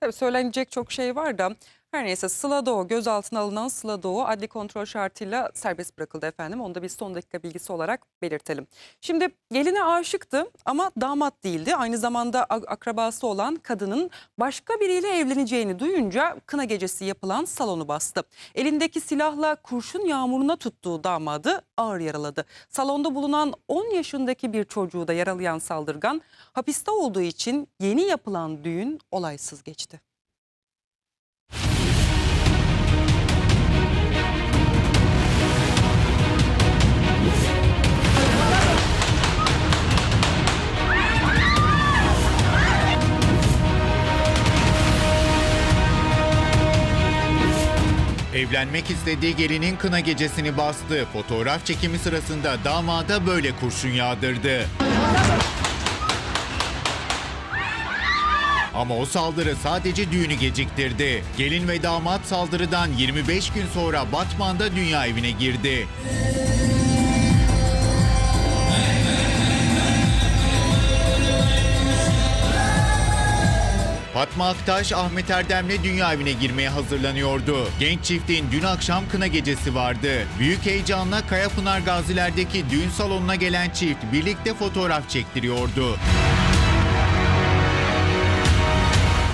Tabii söylenecek çok şey var da her neyse Sıla Doğu gözaltına alınan Sıla Doğu adli kontrol şartıyla serbest bırakıldı efendim. Onu da biz son dakika bilgisi olarak belirtelim. Şimdi geline aşıktı ama damat değildi. Aynı zamanda ak- akrabası olan kadının başka biriyle evleneceğini duyunca kına gecesi yapılan salonu bastı. Elindeki silahla kurşun yağmuruna tuttuğu damadı ağır yaraladı. Salonda bulunan 10 yaşındaki bir çocuğu da yaralayan saldırgan hapiste olduğu için yeni yapılan düğün olaysız geçti. Evlenmek istediği gelinin kına gecesini bastı. Fotoğraf çekimi sırasında damada böyle kurşun yağdırdı. Ama o saldırı sadece düğünü geciktirdi. Gelin ve damat saldırıdan 25 gün sonra Batman'da dünya evine girdi. Fatma Aktaş, Ahmet Erdem'le dünya evine girmeye hazırlanıyordu. Genç çiftin dün akşam kına gecesi vardı. Büyük heyecanla Kayapınar Gaziler'deki düğün salonuna gelen çift birlikte fotoğraf çektiriyordu.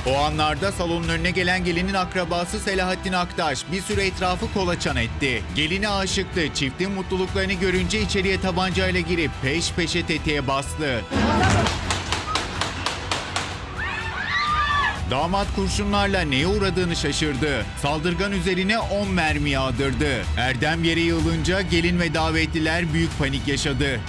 O anlarda salonun önüne gelen gelinin akrabası Selahattin Aktaş bir süre etrafı kolaçan etti. Geline aşıktı. Çiftin mutluluklarını görünce içeriye tabancayla girip peş peşe tetiğe bastı. Damat kurşunlarla neye uğradığını şaşırdı. Saldırgan üzerine 10 mermi yağdırdı. Erdem yere yığılınca gelin ve davetliler büyük panik yaşadı.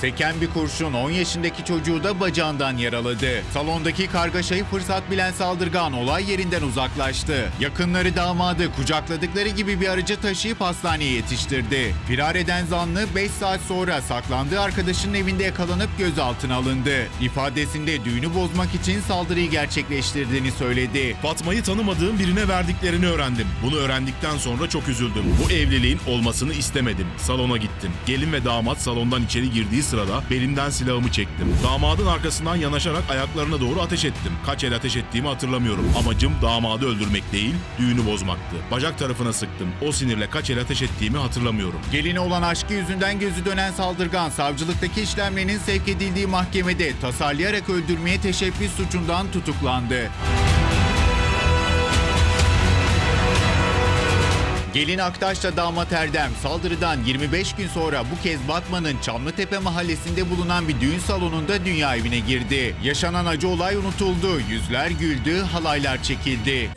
Seken bir kurşun 10 yaşındaki çocuğu da bacağından yaraladı. Salondaki kargaşayı fırsat bilen saldırgan olay yerinden uzaklaştı. Yakınları damadı kucakladıkları gibi bir aracı taşıyıp hastaneye yetiştirdi. Firar eden zanlı 5 saat sonra saklandığı arkadaşının evinde yakalanıp gözaltına alındı. İfadesinde düğünü bozmak için saldırıyı gerçekleştirdiğini söyledi. Fatma'yı tanımadığım birine verdiklerini öğrendim. Bunu öğrendikten sonra çok üzüldüm. Bu evliliğin olmasını istemedim. Salona gittim. Gelin ve damat salondan içeri girdiği sırada belimden silahımı çektim. Damadın arkasından yanaşarak ayaklarına doğru ateş ettim. Kaç el ateş ettiğimi hatırlamıyorum. Amacım damadı öldürmek değil, düğünü bozmaktı. Bacak tarafına sıktım. O sinirle kaç el ateş ettiğimi hatırlamıyorum. Geline olan aşkı yüzünden gözü dönen saldırgan savcılıktaki işlemlerinin sevk edildiği mahkemede tasarlayarak öldürmeye teşebbüs suçundan tutuklandı. Gelin Aktaş'la damat Erdem saldırıdan 25 gün sonra bu kez Batman'ın Çamlıtepe mahallesinde bulunan bir düğün salonunda dünya evine girdi. Yaşanan acı olay unutuldu, yüzler güldü, halaylar çekildi.